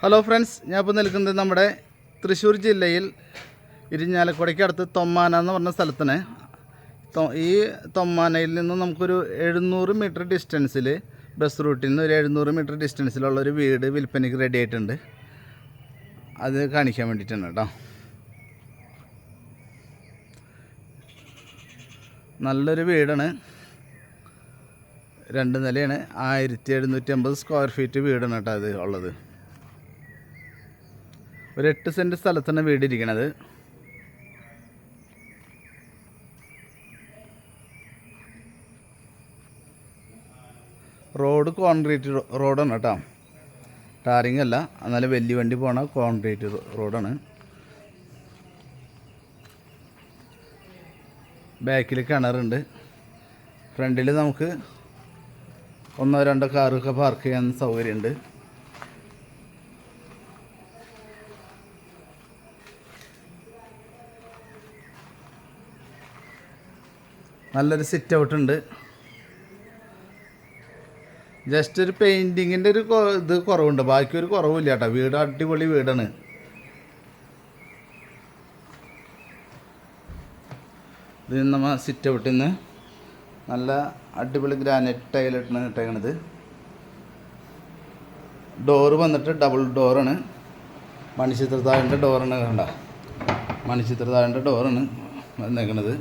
Hello friends ഞാൻ ഇപ്പോൾ നിൽക്കുന്നത് നമ്മുടെ തൃശ്ശൂർ ജില്ലയിൽ ഇരിഞ്ഞാലക്കുടയ്ക്ക് അടുത്ത് തൊമ്മാന എന്ന് പറഞ്ഞ സ്ഥലത്തിന്. ഈ തൊമ്മാനയിൽ നിന്ന് നമുക്കൊരു എഴുന്നൂറ് മീറ്റർ ഡിസ്റ്റൻസിൽ ബസ് റൂട്ടിൽ നിന്ന് ഒരു എഴുന്നൂറ് മീറ്റർ ഡിസ്റ്റൻസിലുള്ള ഒരു വീട് വിൽപ്പനയ്ക്ക് റെഡി ആയിട്ടുണ്ട്. അത് കാണിക്കാൻ വേണ്ടിയിട്ടാണ് കേട്ടോ. നല്ലൊരു വീടാണ്. രണ്ട് നിലയാണ്. ആയിരത്തി എഴുന്നൂറ്റി അമ്പത് സ്ക്വയർ ഫീറ്റ് വീടാണ് കേട്ടോ അത് ഉള്ളത്. ഒരു എട്ട് സെന്റ് സ്ഥലത്താണ് വീട് ഇരിക്കണത്. റോഡ് കോൺക്രീറ്റ് റോഡാണ് കേട്ടോ. ടാറിങ് അല്ല എന്നാലും വലിയ വണ്ടി പോണ കോൺക്രീറ്റ് റോഡാണ്. ബാക്കിൽ കിണറുണ്ട്. ഫ്രണ്ടിൽ നമുക്ക് ഒന്നോ രണ്ടോ കാറൊക്കെ പാർക്ക് ചെയ്യാൻ സൗകര്യമുണ്ട്. നല്ലൊരു സിറ്റ് ഔട്ട് ഉണ്ട്. ജസ്റ്റ് ഒരു പെയിന്റിങ്ങിന്റെ ഒരു ഇത് കുറവുണ്ട്. ബാക്കി ഒരു കുറവില്ല കേട്ടോ. വീട് അടിപൊളി വീടാണ്. ഇത് നമ്മൾ സിറ്റ് ഔട്ടിൽ നിന്ന് നല്ല അടിപൊളി ഗ്രാനൈറ്റ് ടൈലിട്ടാണ് ഇട്ടേക്കണത്. ഡോറ് വന്നിട്ട് ഡബിൾ ഡോറാണ് മണിച്ചിത്രത്താഴിന്റെ ഡോറാണ് കണ്ട? മണിച്ചിത്രത്താഴിന്റെ ഡോറാണ് വന്നേക്കണത്.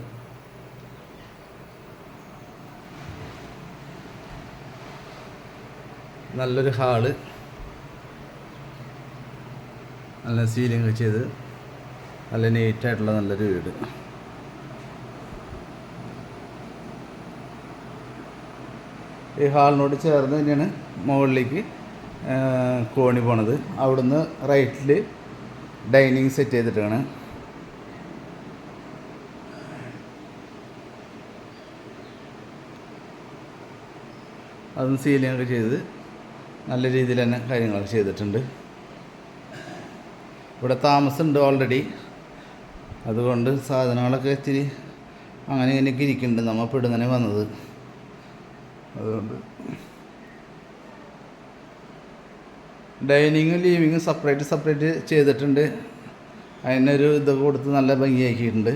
നല്ലൊരു ഹാൾ. നല്ല സീലിംഗ് ചെയ്ത് നല്ല നീറ്റായിട്ടുള്ള നല്ലൊരു വീട്. ഈ ഹാളിനോട് ചേർന്ന് തന്നെയാണ് മുകളിലേക്ക് കോണി പോണത്. അവിടുന്ന് റൈറ്റിൽ ഡൈനിങ് സെറ്റ് ചെയ്തിട്ടാണ്. അതും സീലിംഗ് ഒക്കെ ചെയ്ത് നല്ല രീതിയിൽ തന്നെ കാര്യങ്ങളൊക്കെ ചെയ്തിട്ടുണ്ട്. ഇവിടെ താമസമുണ്ട് ഓൾറെഡി അതുകൊണ്ട് സാധനങ്ങളൊക്കെ ഇത്തിരി അങ്ങനെ ഇങ്ങനെയൊക്കെ ഇരിക്കുന്നുണ്ട്. നമ്മൾ ഇപ്പോൾ ഇടുന്നതിനെ വന്നത്. അതുകൊണ്ട് ഡൈനിങ്ങും ലീവിങ്ങും സെപ്പറേറ്റ് സെപ്പറേറ്റ് ചെയ്തിട്ടുണ്ട്. അതിനൊരു ഇതൊക്കെ കൊടുത്ത് നല്ല ഭംഗിയാക്കിയിട്ടുണ്ട്.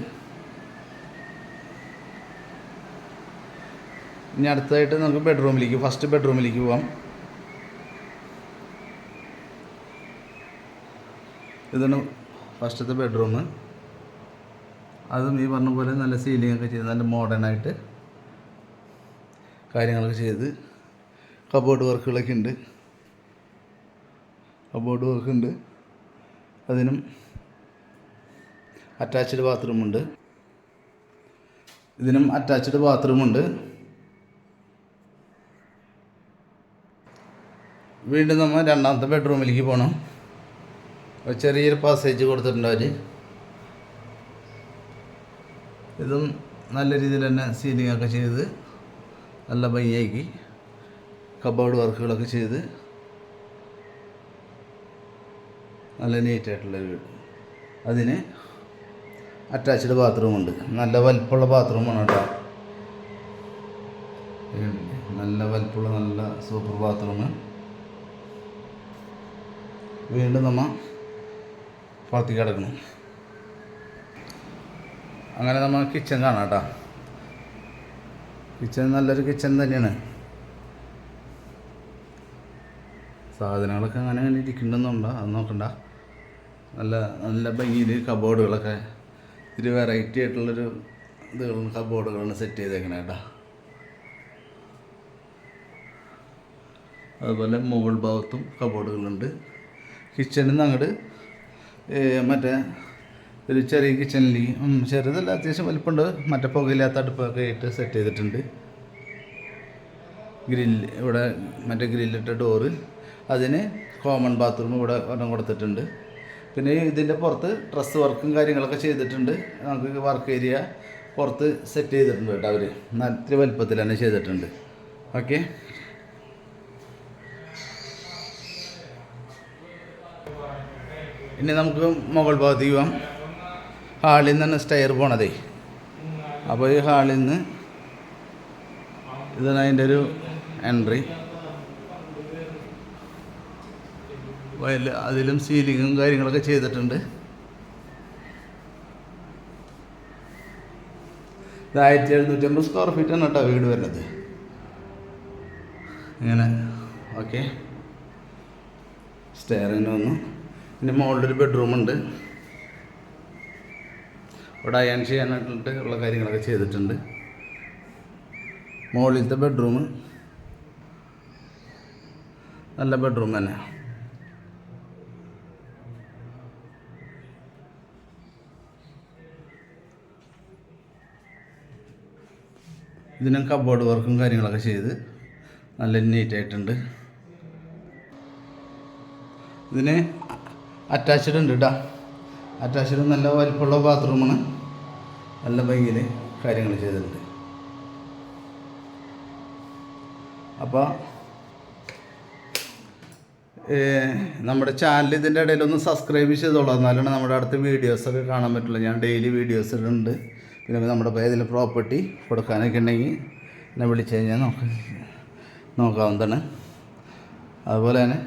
ഇനി അടുത്തതായിട്ട് നമുക്ക് ബെഡ്റൂമിലേക്ക് ഫസ്റ്റ് ബെഡ്റൂമിലേക്ക് പോവാം. ഇതാണ് ഫസ്റ്റത്തെ ബെഡ്റൂം അതും ഈ പറഞ്ഞ പോലെ നല്ല സീലിംഗ് ഒക്കെ ചെയ്ത് നല്ല മോഡേൺ ആയിട്ട് കാര്യങ്ങളൊക്കെ ചെയ്ത് കബോർഡ് വർക്കുകളൊക്കെ ഉണ്ട്. കബോർഡ് വർക്ക് ഉണ്ട്. അതിനും അറ്റാച്ച്ഡ് ബാത്റൂമുണ്ട് ഇതിനും അറ്റാച്ച്ഡ് ബാത്റൂമുണ്ട് വീണ്ടും നമ്മൾ രണ്ടാമത്തെ ബെഡ്റൂമിലേക്ക് പോകണം ചെറിയൊരു പാസേജ് കൊടുത്തിട്ടുണ്ട് അവർ ഇതും നല്ല രീതിയിൽ തന്നെ സീലിംഗ് ഒക്കെ ചെയ്ത് നല്ല ഭംഗിയാക്കി കബോർഡ് വർക്കുകളൊക്കെ ചെയ്ത് നല്ല നീറ്റായിട്ടുള്ള വീട്. അതിന് അറ്റാച്ച്ഡ് ബാത്റൂമുണ്ട് നല്ല വലിപ്പമുള്ള ബാത്റൂമാണ് കേട്ടോ. നല്ല വലിപ്പമുള്ള നല്ല സൂപ്പർ ബാത്റൂം വീണ്ടും നമ്മ പുറത്തേക്ക് കിടക്കണം അങ്ങനെ നമ്മൾ കിച്ചൺ കാണാം കേട്ടോ. കിച്ചൺ നല്ലൊരു കിച്ചൺ തന്നെയാണ്. സാധനങ്ങളൊക്കെ അങ്ങനെ അങ്ങനെ ഇരിക്കുന്നുണ്ടോ. അത് നോക്കണ്ട. നല്ല നല്ല ഭംഗിയിൽ കബോർഡുകളൊക്കെ ഇത്തിരി വെറൈറ്റി ആയിട്ടുള്ളൊരു ഇതുകളും കബോർഡുകളാണ് സെറ്റ് ചെയ്തേക്കണേ കേട്ടോ. അതുപോലെ മുകൾ ഭാഗത്തും കബോർഡുകളുണ്ട് കിച്ചണിൽ നിന്ന് അങ്ങോട്ട് മറ്റേ ഒരു ചെറിയ കിച്ചണിൽ ചെറുതല്ല അത്യാവശ്യം വലിപ്പമുണ്ട്. മറ്റേ പുകയില്ലാത്ത അടുപ്പൊക്കെ ആയിട്ട് സെറ്റ് ചെയ്തിട്ടുണ്ട്. ഗ്രില്ല് ഇവിടെ മറ്റേ ഗ്രില്ലിട്ട ഡോറ് അതിന് കോമൺ ബാത്റൂം ഇവിടെ ഒരെണ്ണം കൊടുത്തിട്ടുണ്ട്. പിന്നെ ഇതിന്റെ പുറത്ത് ഡ്രസ്സ് വർക്കും കാര്യങ്ങളൊക്കെ ചെയ്തിട്ടുണ്ട്. നമുക്ക് വർക്ക് ഏരിയ പുറത്ത് സെറ്റ് ചെയ്തിട്ടുണ്ട് കേട്ടോ അവർ നല്ല വലിപ്പത്തിൽ തന്നെ ചെയ്തിട്ടുണ്ട്. ഓക്കെ ഇനി നമുക്ക് മുകൾ ഭാഗത്ത് പോവാം ഹാളിൽ നിന്നാണ് സ്റ്റെയർ പോണതേ. അപ്പോൾ ഈ ഹാളിൽ നിന്ന് ഇതാണ് അതിന്റെ ഒരു എൻട്രി അതിലും സീലിങ്ങും കാര്യങ്ങളൊക്കെ ചെയ്തിട്ടുണ്ട്. ഇത് ആയിരത്തി എഴുന്നൂറ്റമ്പത് സ്ക്വയർ ഫീറ്റാണ് കേട്ടോ വീട് വരുന്നത്. ഇങ്ങനെ ഓക്കെ സ്റ്റെയറിന് വന്നു. പിന്നെ മുകളിലൊരു ബെഡ്റൂമുണ്ട് ഇവിടെ അയൺ ചെയ്യാനായിട്ട് ഉള്ള കാര്യങ്ങളൊക്കെ ചെയ്തിട്ടുണ്ട്. മുകളിലത്തെ ബെഡ്റൂം നല്ല ബെഡ്റൂം തന്നെ. ഇതിനും കബോർഡ് വർക്കും കാര്യങ്ങളൊക്കെ ചെയ്ത് നല്ല നീറ്റായിട്ടുണ്ട് ഇതിന് അറ്റാച്ച്ഡ് ഉണ്ട് കേട്ടോ അറ്റാച്ച്ഡ് നല്ല വലിപ്പമുള്ള ബാത്റൂമാണ് നല്ല ഭംഗിയിൽ കാര്യങ്ങൾ ചെയ്തിട്ടുണ്ട്. അപ്പോൾ നമ്മുടെ ചാനൽ ഇതിന്റെ ഇടയിൽ ഒന്ന് സബ്സ്ക്രൈബ് ചെയ്തോളാം. എന്നാലാണ് നമ്മുടെ അടുത്ത വീഡിയോസൊക്കെ കാണാൻ പറ്റുള്ളൂ. ഞാൻ ഡെയിലി വീഡിയോസ് ഇടുന്നുണ്ട്. പിന്നെ നമ്മുടെ ഏതെങ്കിലും പ്രോപ്പർട്ടി കൊടുക്കാനൊക്കെ ഉണ്ടെങ്കിൽ എന്നെ വിളിച്ചു കഴിഞ്ഞാൽ നോക്ക നോക്കാവുന്നതാണ്. അതുപോലെ തന്നെ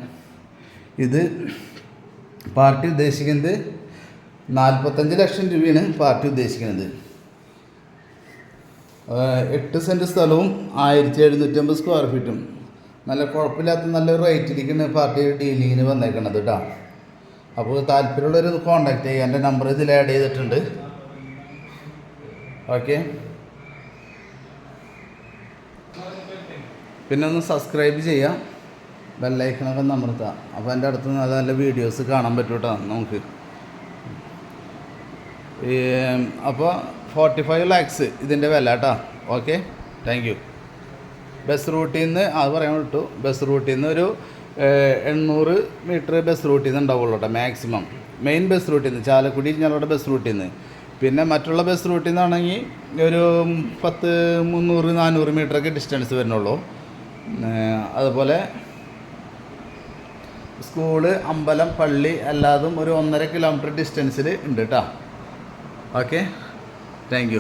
ഇത് പാർട്ടി ഉദ്ദേശിക്കുന്നത് നാൽപ്പത്തഞ്ച് ലക്ഷം രൂപയാണ് പാർട്ടി ഉദ്ദേശിക്കുന്നത്. എട്ട് സെന്റ് സ്ഥലവും ആയിരത്തി എഴുന്നൂറ്റമ്പത് സ്ക്വയർ ഫീറ്റും നല്ല കുഴപ്പമില്ലാത്ത നല്ല റേറ്റിലേക്കാണ് പാർട്ടി ഡീലിങ്ങിന് വന്നേക്കണത് കേട്ടോ അപ്പോൾ താല്പര്യമുള്ളവർ കോൺടാക്ട് ചെയ്യുക എന്റെ നമ്പർ ഇതിൽ ആഡ് ചെയ്തിട്ടുണ്ട്. ഓക്കെ പിന്നെ ഒന്ന് സബ്സ്ക്രൈബ് ചെയ്യാം. ബെല്ലൈക്കണൊക്കെ ഒന്ന് അപ്പോൾ എന്റെ അടുത്ത് നല്ല നല്ല വീഡിയോസ് കാണാൻ പറ്റും കേട്ടോ നമുക്ക്. അപ്പോൾ ഫോർട്ടി ഫൈവ് ലാക്സ് ഇതിന്റെ വില കേട്ടോ ഓക്കെ താങ്ക് യു ബസ് റൂട്ടിൽ നിന്ന് അത് പറയാൻ വിട്ടു. ബസ് റൂട്ടിൽ നിന്ന് ഒരു എണ്ണൂറ് മീറ്റർ ബസ് റൂട്ടിൽ നിന്ന് ഉണ്ടാവുള്ളൂ കേട്ടോ മാക്സിമം മെയിൻ ബസ് റൂട്ടിൽ നിന്ന് ചാലക്കുടി ഞങ്ങളുടെ ബസ് റൂട്ടിൽ നിന്ന് പിന്നെ മറ്റുള്ള ബസ് റൂട്ടിൽ നിന്നാണെങ്കിൽ ഒരു പത്ത് മുന്നൂറ് നാനൂറ് മീറ്ററൊക്കെ ഡിസ്റ്റൻസ് വരുന്നുള്ളൂ. അതുപോലെ സ്കൂൾ അമ്പലം പള്ളി എല്ലാതും ഒരു ഒന്നര കിലോമീറ്റർ ഡിസ്റ്റൻസിൽ ഉണ്ട് കേട്ടോ ഓക്കെ താങ്ക്